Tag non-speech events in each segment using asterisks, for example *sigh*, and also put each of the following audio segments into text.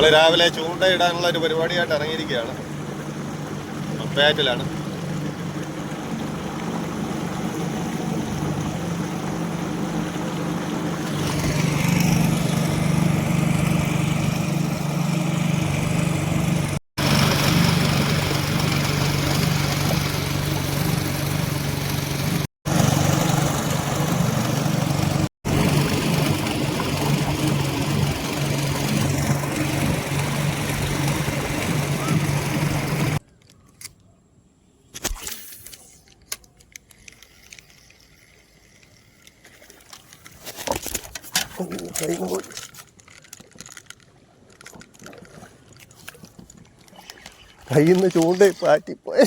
നമ്മൾ രാവിലെ ചൂണ്ടയിടാനുള്ള ഒരു പരിപാടിയായിട്ട് ഇറങ്ങിയിരിക്കുകയാണ്. പപ്പയാറ്റിലാണ് കയ്യിൽ നിന്ന് ചൂണ്ട പാറ്റിപ്പോയ.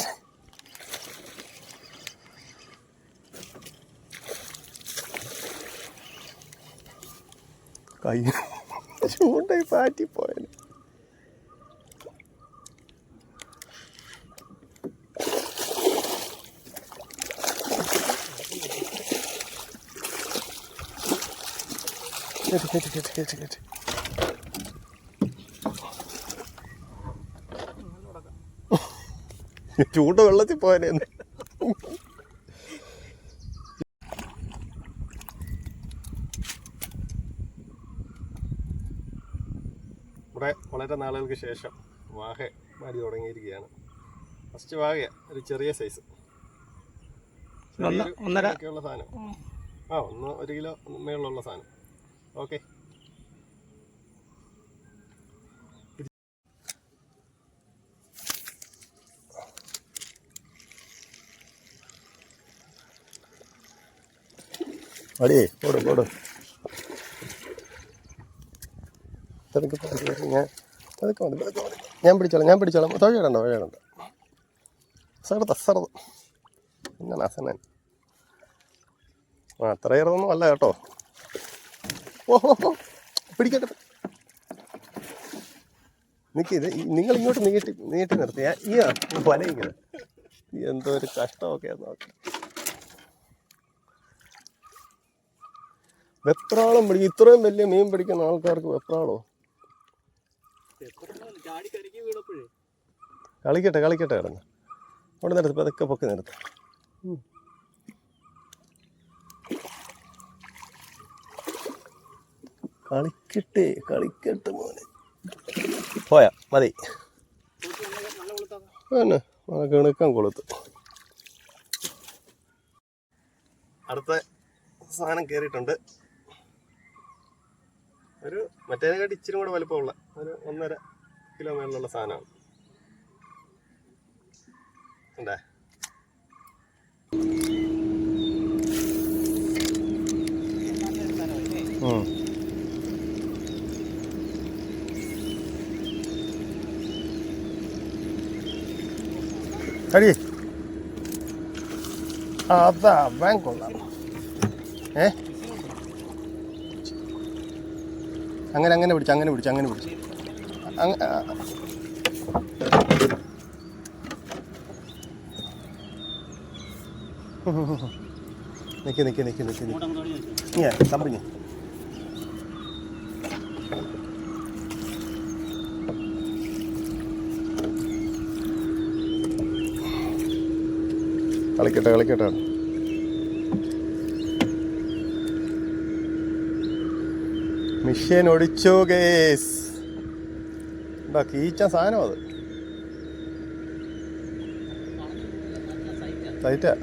കയ്യിൽ ചൂണ്ട പാറ്റിപ്പോയന് കേട്ട് കേട്ട് കേട്ട് കേട്ട് കേട്ട് ചൂട് വെള്ളത്തിൽ പോയനെ ഇവിടെ വളരെ നാളുകൾക്ക് ശേഷം വാഹ മാടി തുടങ്ങിയിരിക്കുകയാണ്. ഫസ്റ്റ് വാഹയ ഒരു ചെറിയ സൈസ് ഒന്ന് ഒന്നര. ഉള്ള സാധനം. ആ ഒന്ന് ഒരു കിലോ മേളിലുള്ള സാധനം. ഓക്കെ അടിയേ പോട് പോട് പതുക്കെ പതുക്കെ ഞാൻ പതുക്കെ മതി ഞാൻ പിടിച്ചോളാം ഞാൻ പിടിച്ചോളാം. തൊഴിലുണ്ടോ തൊഴിലിടണ്ട സർദ സർദ എന്നാണ് അസനൻ? ആ അത്ര ഇറന്നൊന്നും അല്ല കേട്ടോ. പിടിക്കട്ടെ. നിൽക്കിത് നിങ്ങൾ ഇങ്ങോട്ട് നീട്ടി നീട്ടി നിർത്തി ഈ വല ഇങ്ങനെ എന്തോ ഒരു കഷ്ടമൊക്കെ നോക്കി. വെപ്രാളം പിടിക്കും ഇത്രയും വലിയ മീൻ പിടിക്കുന്ന ആൾക്കാർക്ക് വെപ്രാളോ? കളിക്കട്ടെ കളിക്കട്ടെ കിടന്ന്. അവിടെ നിർത്തി പതുക്കെ പൊക്കി നിർത്ത് കളിക്കട്ടെ കളിക്കട്ടെ മോനെ. പോയാ മതി. പിന്നെ കിണക്കാൻ കൊളുത്ത്. അടുത്ത സാധനം കയറിയിട്ടുണ്ട് ഒരു മറ്റേതിനെക്കാട്ടി ഇച്ചിരി കൂടെ വലുപ്പമുള്ള ഒരു ഒന്നര കിലോ മേളിലുള്ള സാധനമാണ്. ഉണ്ടേ ഉം. അടി. അതാ വാൻ കൊള്ളാം. ഏ? അങ്ങനെ അങ്ങനെ പിടിച്ച് അങ്ങനെ പിടിച്ച് അങ്ങനെ പിടിച്ച്. നിൽക്കി നിൽക്കി നിൽക്കി നിൽക്കി നിൽക്കി നിക്ക് നിക്ക് കളിക്കട്ടെ കളിക്കട്ടെ. മിഷ്യൻ ഒടിച്ചോ കേസ് എന്താ കീച്ച സാധനം അത്? ടൈറ്റാ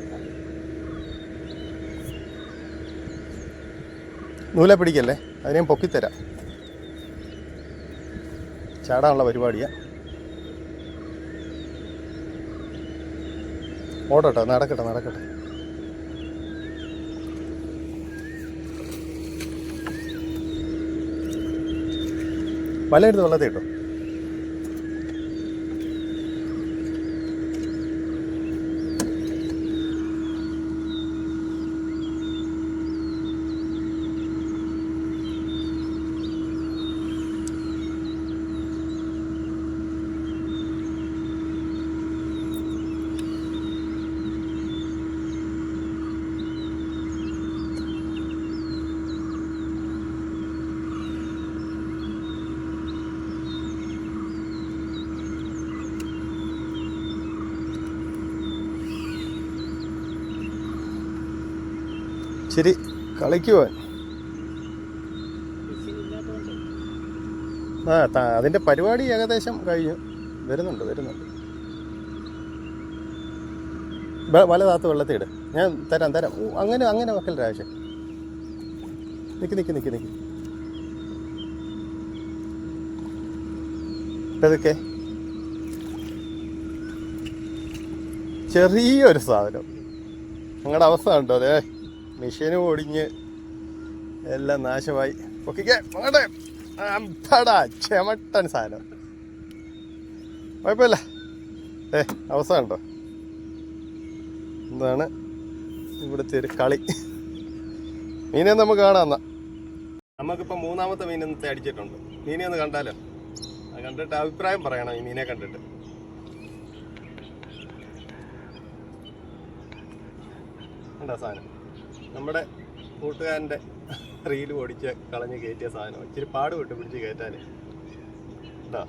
നൂല പിടിക്കല്ലേ? അതിനെയും പൊക്കിത്തരാം. ചാടാനുള്ള പരിപാടിയാ. ഓടട്ടെ നടക്കട്ടെ നടക്കട്ടെ. വലയെടുത്ത് വെള്ളത്തിൽ ഇട്ടോ? ഇച്ചിരി കളിക്കുവാൻ. ആ അതിന്റെ പരിപാടി ഏകദേശം കഴിഞ്ഞു. വരുന്നുണ്ട് വരുന്നുണ്ട്. വല താത്ത് വെള്ളത്തിൽ ഞാൻ തരാം തരാം. അങ്ങനെ അങ്ങനെ വെക്കൽ രാശ നിൽക്കി നിൽക്കി നിൽക്കി നിൽക്കി ഇതൊക്കെ ചെറിയൊരു സാധനം. നിങ്ങളുടെ അവസ്ഥ ഉണ്ടോ അതെ മെഷീനും ഓടിഞ്ഞ് എല്ലാം നാശമായി. പൊക്കിക്കേ അമ്പടാ ചെമട്ടൻ സാധനം. കുഴപ്പമില്ല. ഏ കണ്ടോ എന്താണ്? ഇവിടുത്തെ ഒരു കളി. മീനെ നമുക്ക് കാണാം എന്നാ. നമുക്കിപ്പോൾ മൂന്നാമത്തെ മീൻ ഇന്നത്തെ അടിച്ചിട്ടുണ്ട് മീനെ ഒന്ന് കണ്ടാലോ? അത് കണ്ടിട്ട് അഭിപ്രായം പറയണം ഈ മീനെ കണ്ടിട്ട്. എന്താ സാധനം? നമ്മുടെ കൂട്ടുകാരന്റെ റീൽ ഓടിച്ച് കളഞ്ഞ് കയറ്റിയ സാധനം. ഇച്ചിരി പാട് വിട്ട് പിടിച്ച് കയറ്റാൻ ഇതാ.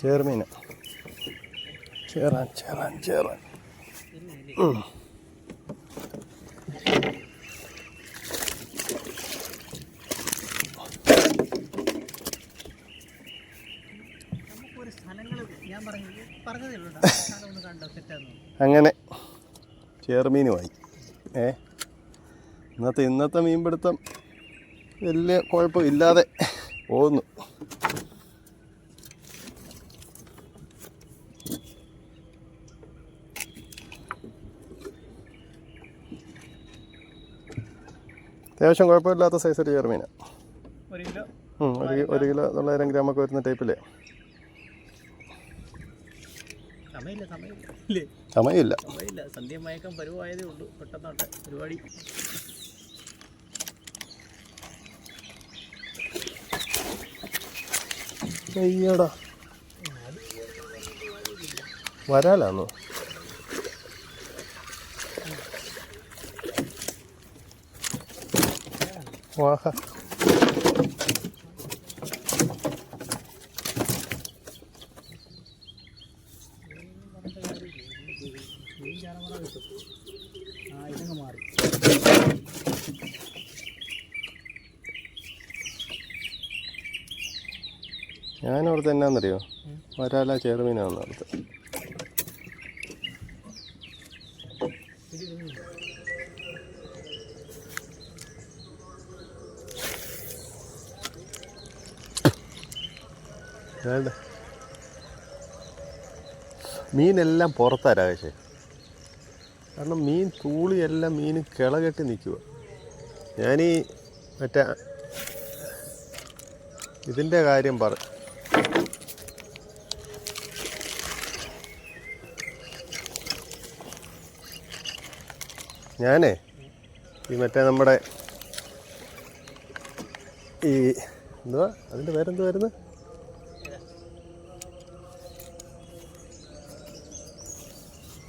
ചേർമീൻ ചേറാൻ ചേറാൻ ചേറാൻ. അങ്ങനെ ചേർമീനുമായി ഏ? ഇന്നത്തെ ഇന്നത്തെ മീൻപിടുത്തം വലിയ കുഴപ്പമില്ലാതെ പോകുന്നു. അത്യാവശ്യം കുഴപ്പമില്ലാത്ത സൈസ് ഒരു ചെറുമീന് ഒരു കിലോ? ഒരു കിലോ തൊള്ളായിരം ഗ്രാമൊക്കെ വരുന്ന ടൈപ്പില്ലേ സമയമില്ല സമയമില്ല. സന്ധ്യ മയക്കം പരുവായതേ ഉള്ളൂ. പെട്ടെന്നാട്ടെ പരിപാടി. അയ്യടാ. വരാലാന്നോ? വാഹ ഞാനവിടുത്തെ എന്നാന്നറിയോ? വരാല ചെറുമീനാന്ന് അവിടുത്തെ വേണ്ട. മീനെല്ലാം പുറത്താ രാകേഷേ കാരണം മീൻ തൂളിയെല്ലാം മീൻ കിളകെട്ടി നിൽക്കുക ഞാനീ മറ്റേ ഇതിന്റെ കാര്യം പറ. ഞാനേ ഈ മറ്റേ നമ്മുടെ ഈ എന്തുവാ? അതിന്റെ പേരെന്ത് വരുന്നത്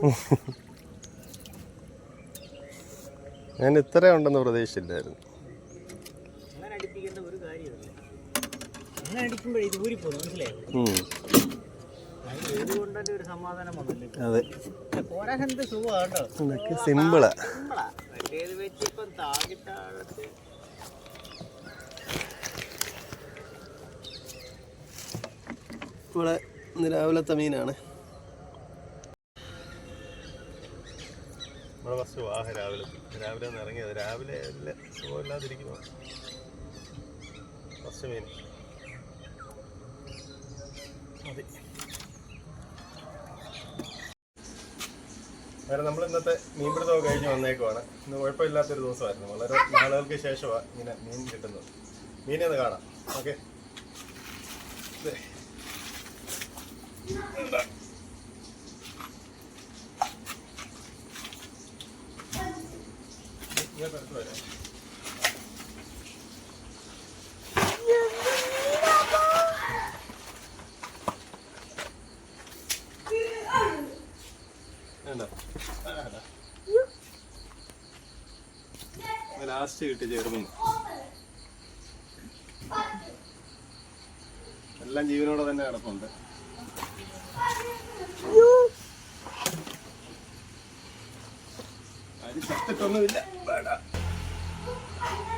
*laughs* അതെ ഇത്ര ഉണ്ടെന്ന് പ്രതീക്ഷിച്ചില്ലായിരുന്നു. ഇതൊക്കെ സിമ്പിളാ. താകിട്ടാകത്ത് ഇവിടെ രാവിലത്തെ മീനാണ്. നമ്മളെ ഫസ്റ്റ് വാഹ രാവിലെ. രാവിലെ ഒന്ന് ഇറങ്ങിയത്. രാവിലെ എല്ലാം സുഖമില്ലാതിരിക്കുന്നു ഫസ്റ്റ് മീൻ. മതി. വേറെ നമ്മൾ ഇന്നത്തെ മീൻപിടുത്തമൊക്കെ കഴിഞ്ഞ് വന്നേക്കുവാണ്. ഇന്ന് കുഴപ്പമില്ലാത്തൊരു ദിവസമായിരുന്നു. വളരെ നാളുകൾക്ക് ശേഷമാണ് ഇങ്ങനെ മീൻ കിട്ടുന്നത്. മീനെ ഒന്ന് കാണാം. ഓക്കെ? ലാസ്റ്റ് കിട്ടി ചേർന്നു എല്ലാം ജീവനോടെ തന്നെ കിടപ്പുണ്ട്.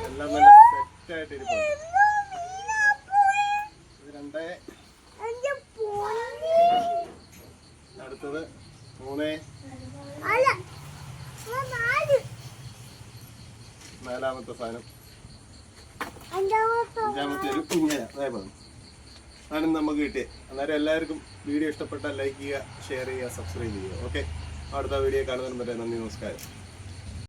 എല്ലാം നല്ല അടുത്തത് നാലാമത്തെ സാധനം. അഞ്ചാമത്തെ ആണ് നമുക്ക് കിട്ടിയത് അന്നേരം എല്ലാവർക്കും വീഡിയോ ഇഷ്ടപ്പെട്ടാൽ ലൈക്ക് ചെയ്യുക ഷെയർ ചെയ്യുക സബ്സ്ക്രൈബ് ചെയ്യുക. ഓക്കെ? അടുത്ത വീഡിയോ കാണുന്നതിന് പറ്റേ നന്ദി നമസ്കാരം.